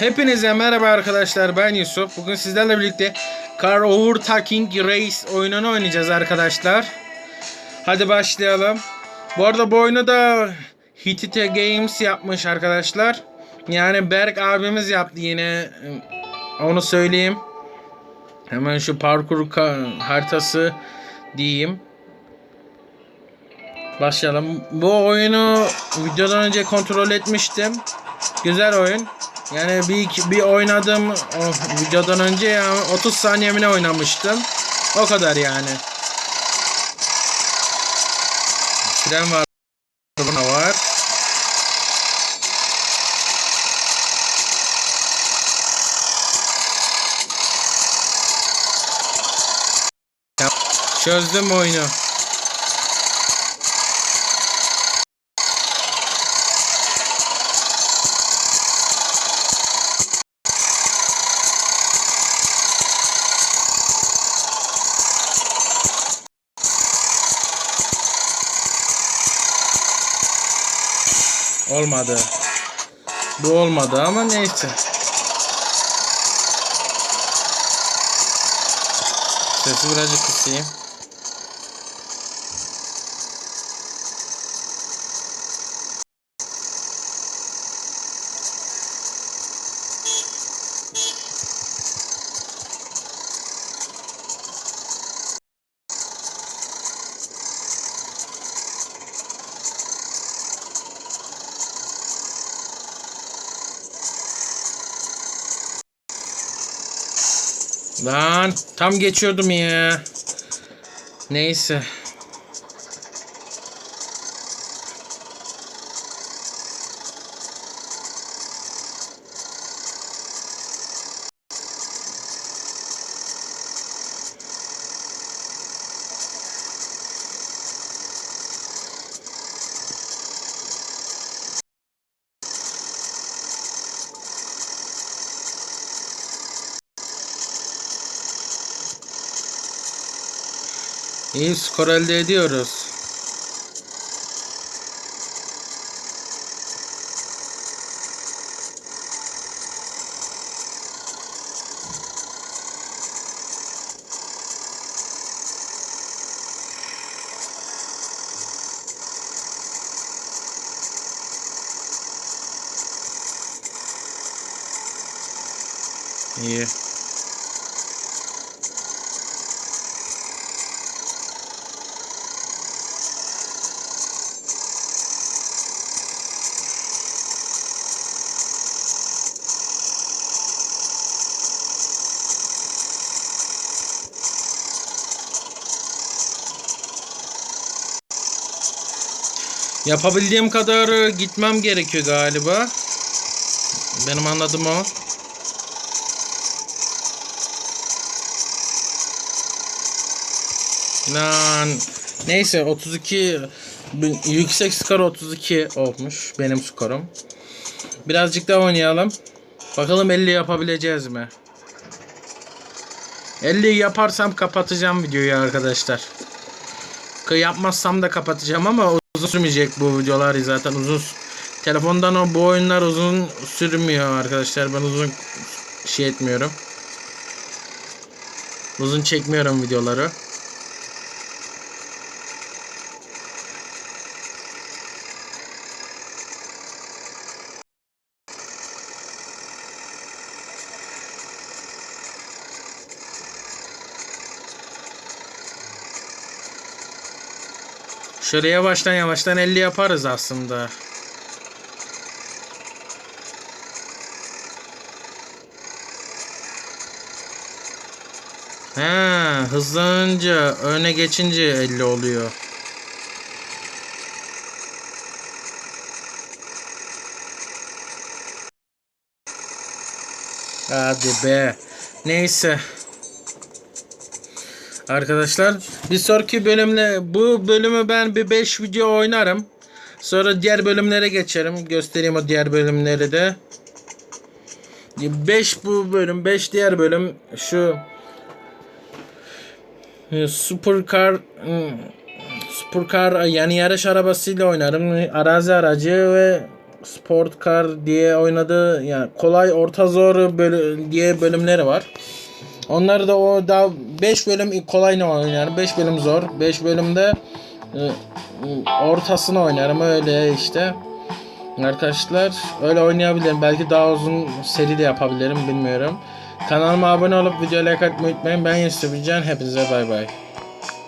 Hepinize merhaba arkadaşlar ben Yusuf. Bugün sizlerle birlikte Car Overtaking Race oyununu oynayacağız arkadaşlar. Hadi başlayalım. Bu arada bu oyunu da Hittite Games yapmış arkadaşlar. Yani Berk abimiz yaptı yine. Onu söyleyeyim. Hemen şu parkur haritası diyeyim. Başlayalım. Bu oyunu videodan önce kontrol etmiştim. Güzel oyun. Yani bir bir oynadım o videodan önce ya 30 saniye mi ne oynamıştım. O kadar yani. Fren var. Buna var. Çözdüm oyunu. Olmadı. Bu olmadı ama neyse. Sesi birazcık kısayım. Lan tam geçiyordum ya. Neyse. İyi skor elde ediyoruz. İyi. Yapabildiğim kadar gitmem gerekiyor galiba. Benim anladığım o. Lan neyse 32 bin- yüksek skor 32 olmuş benim skorum. Birazcık daha oynayalım. Bakalım 50 yapabileceğiz mi? 50 yaparsam kapatacağım videoyu arkadaşlar. Yapmazsam da kapatacağım ama uzun sürmeyecek bu videolar zaten uzun. Telefondan o bu oyunlar uzun sürmüyor arkadaşlar. Ben uzun şey etmiyorum. Uzun çekmiyorum videoları Şöyle yavaştan yavaştan 50 yaparız aslında. He, hızlanınca öne geçince 50 oluyor. Hadi be. Neyse. Arkadaşlar bir sonraki bölümle bu bölümü ben bir 5 video oynarım. Sonra diğer bölümlere geçerim. Göstereyim o diğer bölümleri de. 5 bu bölüm, 5 diğer bölüm şu e, Supercar hmm, Supercar yani yarış arabasıyla oynarım. Arazi aracı ve Sport Car diye oynadığı yani kolay orta zor bölü- diye bölümleri var. Onları da o daha 5 bölüm kolay ne oynar, 5 bölüm zor, 5 bölümde e, e, ortasını oynarım öyle işte. Arkadaşlar öyle oynayabilirim. Belki daha uzun seri de yapabilirim bilmiyorum. Kanalıma abone olup videoya like atmayı unutmayın. Ben Yusuf Can. Hepinize bay bay.